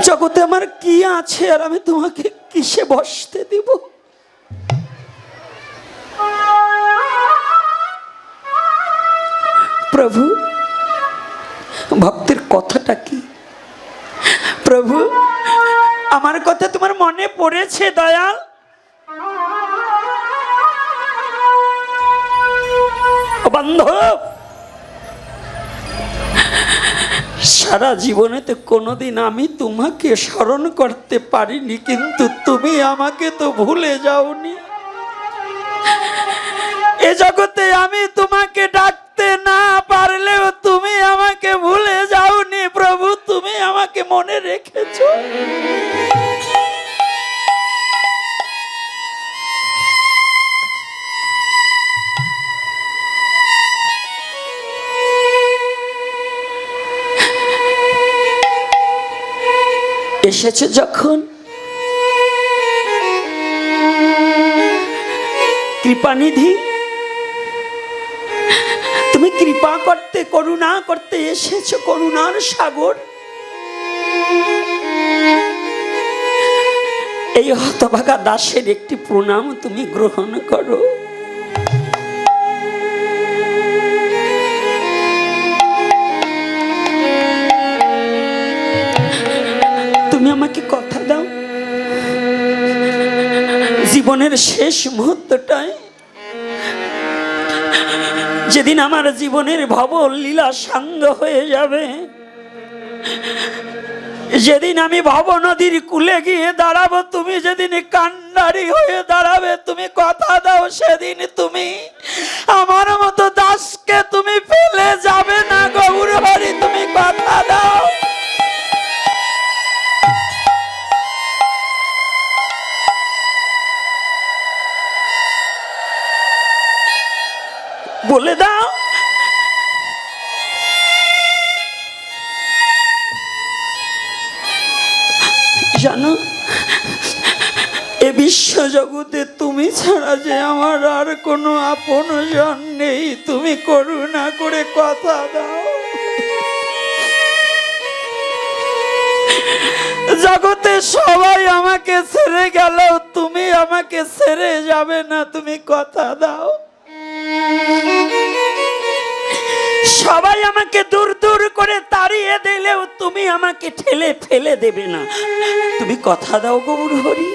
জগতে আমার কি আছে আর আমি তোমাকে কিসে বসতে দিব? প্রভু, ভক্তের কথাটা কি? প্রভু, আমার কথা তোমার মনে পড়েছে, দয়াল? বান্ধব! সারা জীবনেতে কোনোদিন আমি তোমাকে স্মরণ করতে পারিনি, কিন্তু তুমি আমাকে তো ভুলে যাওনি। এ জগতে আমি তোমাকে ডাকতে না পারলেও তুমি আমাকে ভুলে যাওনি, প্রভু, তুমি আমাকে মনে রেখেছো। এসেছে যখন? কৃপানিধি, তুমি কৃপা করতে, করুণা করতে এসেছ করুণার সাগর। এই হতভাগা দাসের একটি প্রণাম তুমি গ্রহণ করো। জীবনের শেষ মুহূর্তটায়, যেদিন আমার জীবনের ভব লীলা সাঙ্গ হয়ে যাবে, যেদিন আমি ভব নদীর কুলে গিয়ে দাঁড়াবো, তুমি যেদিন কান্ডারি হয়ে দাঁড়াবে, তুমি কথা দাও সেদিন তুমি। আমার মতো দাসকে তুমি ফেলে যাবে না গৌর বলে দাও। জানো, এ বিশ্ব জগতে তুমি ছাড়া যে আমার আর কোনো আপন জন নেই। তুমি করুণা করে কথা দাও। জগতে সবাই আমাকে ছেড়ে গেলেও তুমি আমাকে ছেড়ে যাবে না। তুমি কথা দাও। আমাকে দূর দূর করে তাড়িয়ে দিলেও তুমি আমাকে ঠেলে ফেলে দেবে না। তুমি কথা দাও গৌর হরি।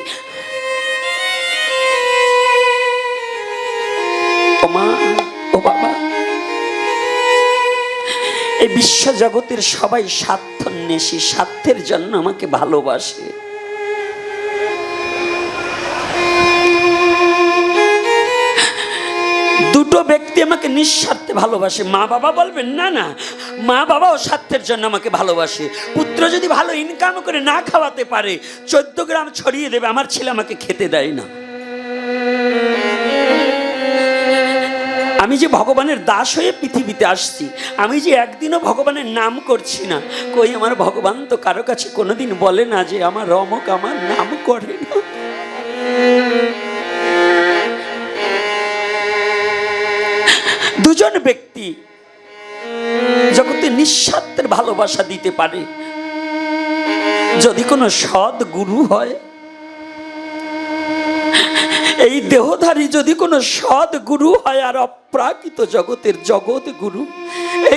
এই বিশ্ব জগতের সবাই স্বার্থন্বেষী, স্বার্থের জন্য আমাকে ভালোবাসে। দুটো ব্যক্তি আমাকে নিঃস্বার্থে ভালোবাসে। মা বাবা বলবেন, না না, মা বাবাও স্বার্থের জন্য আমাকে ভালোবাসে। পুত্র যদি ভালো ইনকাম করে না খাওয়াতে পারে, চোদ্দ গ্রাম ছড়িয়ে দেবে, আমার ছেলে আমাকে খেতে দেয় না। আমি যে ভগবানের দাস হয়ে পৃথিবীতে আসছি, আমি যে একদিনও ভগবানের নাম করছি না, কই আমার ভগবান তো কারও কাছে কোনোদিন বলে না যে আমার রমক আমার নাম করে না। দুজন ব্যক্তি জগতে নিঃস্বার্থের ভালোবাসা দিতে পারে। যদি কোনো সৎ গুরু হয়, এই দেহধারী যদি কোনো সৎ গুরু হয় আর অপ্রাকৃত জগতের জগৎ গুরু,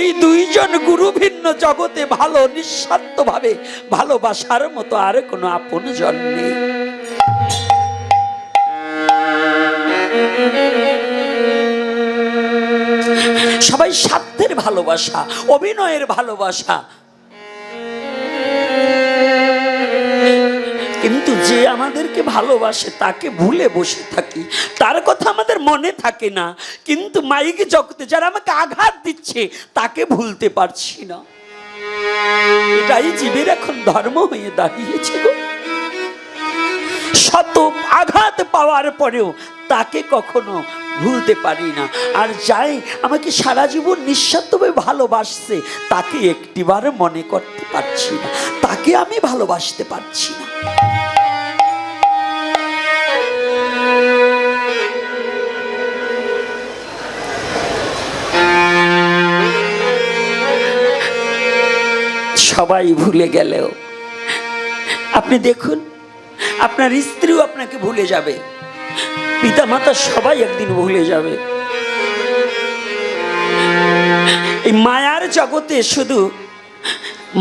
এই দুইজন গুরু ভিন্ন জগতে ভালো, নিঃস্বার্থভাবে ভালোবাসার মতো আর কোনো আপন জন নেই। সবাই স্বার্থের ভালোবাসা, অভিনয়ের ভালোবাসা। কিন্তু যে আমাদেরকে ভালোবাসে, তাকে ভুলে বসে থাকি। তার কথা আমাদের মনে থাকে না। কিন্তু মাইক জগতে যারা আমাকে আঘাত দিচ্ছে, তাকে ভুলতে পারছি না। এটাই জীবের এখন ধর্ম হয়ে দাঁড়িয়েছে গো। শত আঘাত পাওয়ার পরেও তাকে কখনো ভুলতে পারি না। আর যাই, আমাকে সারা জীবন নিঃস্বার্থভাবে ভালোবাসছে, তাকে একটিবার মনে করতে পারছি না। তাকে আমি ভালোবাসতে পারছি না। সবাই ভুলে গেলেও, আপনি দেখুন আপনার স্ত্রীও আপনাকে ভুলে যাবে। পিতা মাতা সবাই একদিন ভুলে যাবে। এই মায়ার জগতে শুধু,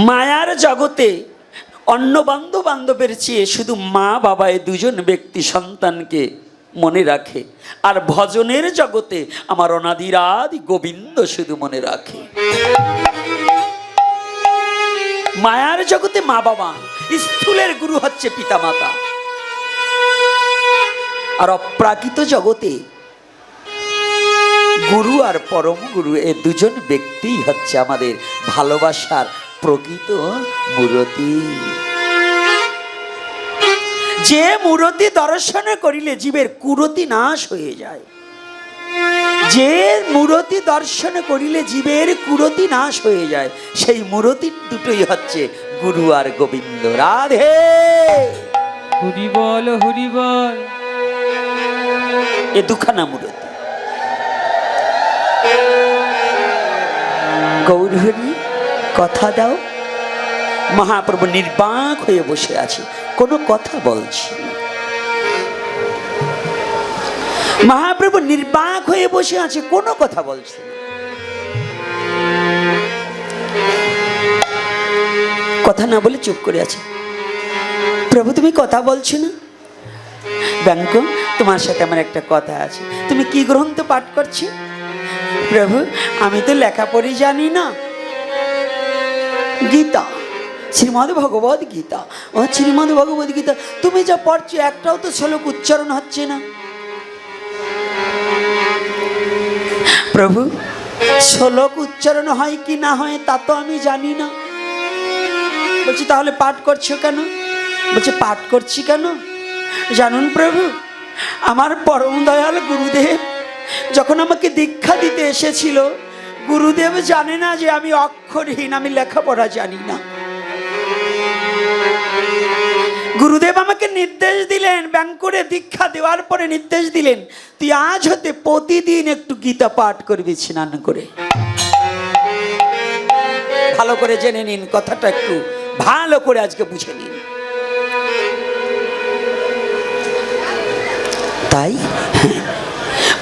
মায়ার জগতে অন্য বান্ধব বান্ধবের চেয়ে শুধু মা বাবা এই দুজন ব্যক্তি সন্তানকে মনে রাখে। আর ভজনের জগতে আমার অনাদিরাদি গোবিন্দ শুধু মনে রাখে। মায়ার জগতে মা বাবা, স্থূলের গুরু হচ্ছে পিতা মাতা আর অপ্রাকৃত জগতে গুরু আর পরম গুরু, এ দুজন ব্যক্তিই হচ্ছে আমাদের ভালোবাসার প্রকৃত মূরতি। যে মূরতি দর্শন করিলে জীবের কুরতি নাশ হয়ে যায়। যে মূরতি দর্শন করিলে জীবের কুরতি নাশ হয়ে যায় সেই মূরতি দুটোই হচ্ছে গুরু আর গোবিন্দ। রাধে! হরি বল হরি বল এ দুখানা মূরতি। গৌরহরি কথা দাও। মহাপ্রভু নির্বাক হয়ে বসে আছে কোনো কথা বলছি না। মহাপ্রভু নির্বাক হয়ে বসে আছে, কোনো কথা বলছে কথা না বলে চুপ করে আছে। প্রভু, তুমি কথা বলছো না? ব্যাঙ্ক তোমার সাথে আমার একটা কথা আছে। তুমি কি গ্রন্থ পাঠ করছি? প্রভু, আমি তো লেখাপড়ি জানি না। গীতা, শ্রীমদ ভগবদ গীতা। ও শ্রীমদ ভগবদ গীতা, তুমি যা পড়ছো, একটাও তো শ্লোক উচ্চারণ হচ্ছে না। প্রভু, শ্লোক উচ্চারণ হয় কি না হয় তা তো আমি জানি না। বলছি, তাহলে পাঠ করছ কেন? বলছে, পাঠ করছি কেন? জানুন প্রভু, আমার পরম দয়াল গুরুদেব যখন আমাকে দীক্ষা দিতে এসেছিল, গুরুদেব জানে না যে আমি অক্ষরহীন, আমি লেখাপড়া জানি না। গুরুদেব আমাকে নির্দেশ দিলেন ব্যাঙ্কুরে দীক্ষা দেওয়ার পরে নির্দেশ দিলেন, তুই আজ হতে প্রতিদিন একটু গীতা পাঠ করবি স্নান করে। ভালো করে জেনে নিন, কথাটা একটু ভালো করে আজকে বুঝে নিন। তাই।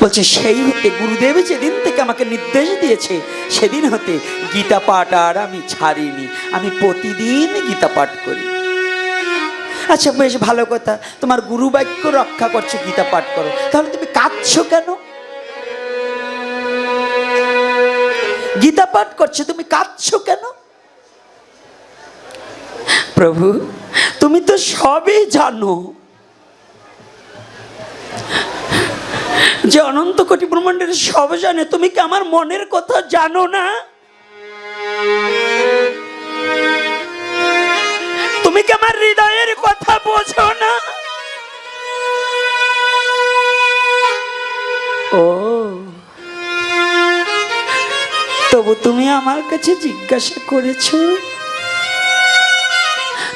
বলছে, সেই হতে গুরুদেব যেদিন থেকে আমাকে নির্দেশ দিয়েছে, সেদিন হতে গীতা পাঠ আর আমি ছাড়িনি। আমি প্রতিদিন গীতা পাঠ করি। আচ্ছা বেশ ভালো কথা। তোমার গুরু বাক্য রক্ষা করছ, গীতা পাঠ করো। তাহলে তুমি কাঁদছো কেন? গীতা পাঠ করছ, তুমি কাঁদছো কেন? প্রভু, তুমি তো সবই জানো। যে অনন্ত কোটি ব্রহ্মাণ্ডের সব জানে, তুমি কি আমার মনের কথা জানো না? তুমি কি আমার হৃদয়ের কথা বোঝো না? ও। তবু তুমি আমার কাছে জিজ্ঞাসা করেছ?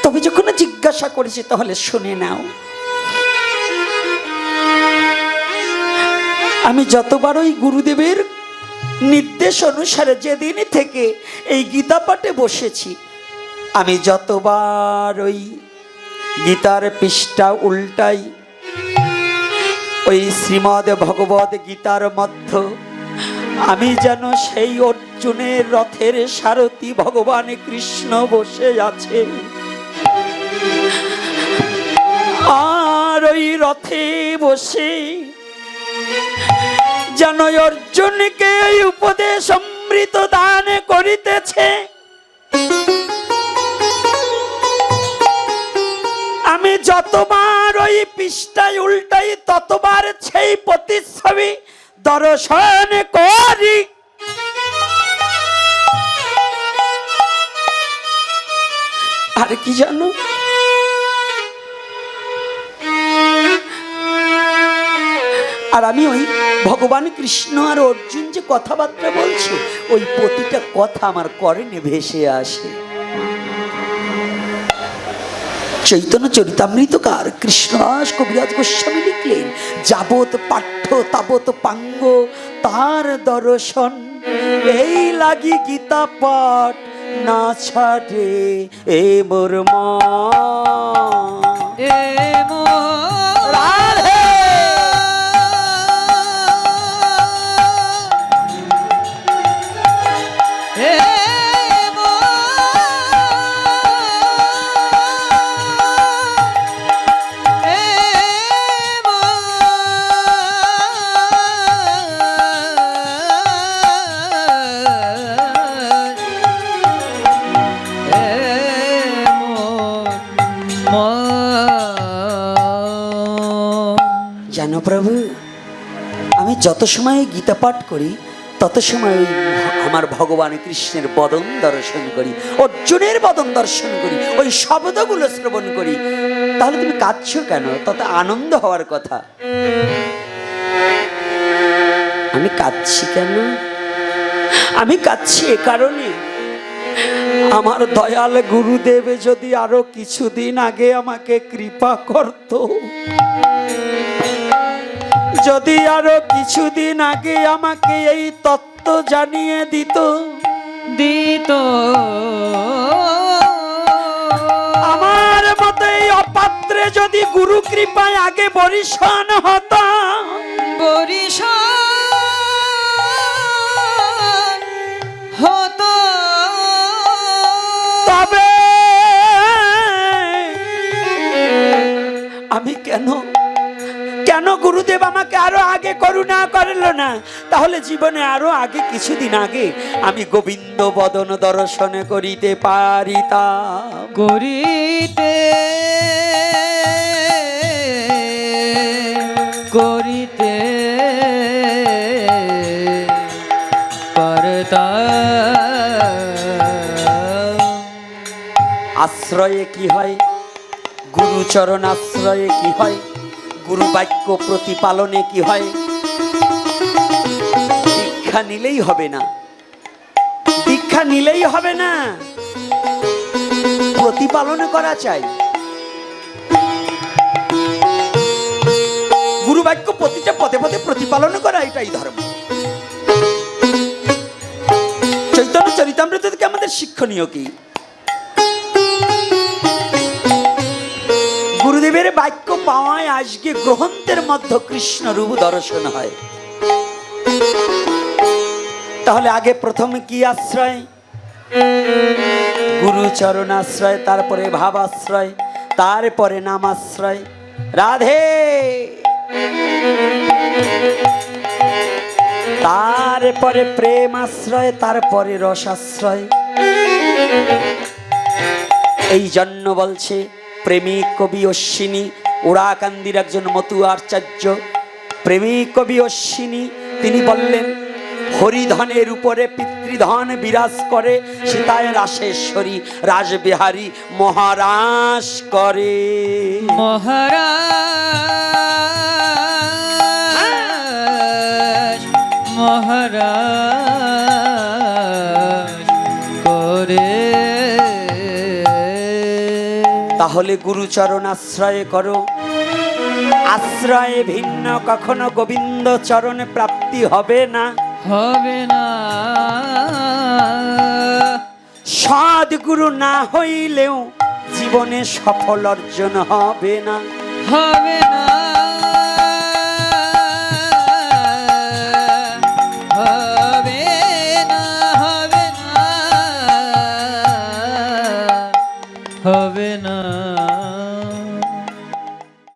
তবে যখন জিজ্ঞাসা করেছি, তাহলে শুনে নাও। আমি যতবার ওই গুরুদেবের নির্দেশ অনুসারে যেদিন থেকে এই গীতা পাঠে বসেছি আমি যতবার ওই গীতার পৃষ্ঠা উল্টাই, ওই শ্রীমদ ভগবত গীতার মধ্য, আমি যেন সেই অর্জুনের রথের সারথি ভগবান কৃষ্ণ বসে আছে। আর ওই রথে বসে যেন অর্জুনকে উপদেশ অমৃত দান করিতেছে যতবার ওই পৃষ্ঠায় উল্টাই ততবার সেই প্রতিচ্ছবি দর্শন করি। আর কি জানো? আর আমি ওই ভগবান কৃষ্ণ আর অর্জুন যে কথাবার্তা বলছে, ওই প্রতিটা কথা আমার করেনে ভেসে আসে। চৈতন্য চরিতামৃতকার কৃষ্ণদাস কবিরাজ গোস্বামী লিখলেন যাবত পাঠ্য তাবত পাঙ্গ, তার দর্শন। এই লাগি গীতা পাঠ, না ছাড়ে এ মোর মন। জানো প্রভু, আমি যত সময় গীতা পাঠ করি, তত সময় আমার ভগবান কৃষ্ণের বদন দর্শন করি, অর্জুনের বদন দর্শন করি, ওই শব্দগুলো শ্রবণ করি। তাহলে তুমি কাঁদছ কেন? তত আনন্দ হওয়ার কথা। আমি কাঁদছি কেন? আমি কাঁদছি এ কারণে। আমার দয়াল গুরুদেবে যদি আরও কিছুদিন আগে আমাকে কৃপা করতো। যদি আরও কিছুদিন আগে আমাকে এই তত্ত্ব জানিয়ে দিত। দিত। আমার মতে এই অপাত্রে যদি গুরু কৃপায় আগে বরিশান হতাম। বরিশাল গুরুদেব আমাকে আরও আগে করুণা করল না। তাহলে জীবনে আরও আগে কিছুদিন আগে আমি গোবিন্দ বদন দর্শন করিতে পারিতাম। করিতে করিতে পারতা আশ্রয়ে কি হয়? গুরুচরণ আশ্রয়ে কি হয়? গুরু বাক্য প্রতিপালনে কি হয়? দীক্ষা নিলেই হবে না। দীক্ষা নিলেই হবে না। প্রতিপালন করা চাই। গুরু বাক্য প্রতিটা পদে পদে প্রতিপালন করা এটাই ধর্ম। চৈতন্য চরিতামৃত থেকে আমাদের শিক্ষণীয় কি? পাওয়ায় আজকে গ্রহন্তের মধ্যে কৃষ্ণ রূপ দর্শন হয়। তাহলে আগে প্রথমে কি আশ্রয়? গুরুচরণ আশ্রয়, তারপরে ভাব আশ্রয়, তারপরে নাম আশ্রয়। রাধে! তারপরে প্রেম আশ্রয়, তারপরে রস আশ্রয়। এই জন্য বলছে প্রেমিক কবি অশ্বিনী ওরাকান্দির একজন মতু আচার্য প্রেমিক কবি অশ্বিনী। তিনি বললেন, হরিধনের উপরে পিতৃধন বিরাজ করে, সীতায় রাসেশ্বরী, রাসবিহারী মহারাজ করে। মহারাজ মহারাজ। তাহলে গুরুচরণ আশ্রয় করো। আশ্রয়ে ভিন্ন কখনো গোবিন্দ চরণ প্রাপ্তি হবে না। হবে না। সদগুরু না হইলেও জীবনে সফল অর্জন হবে না। হবে না।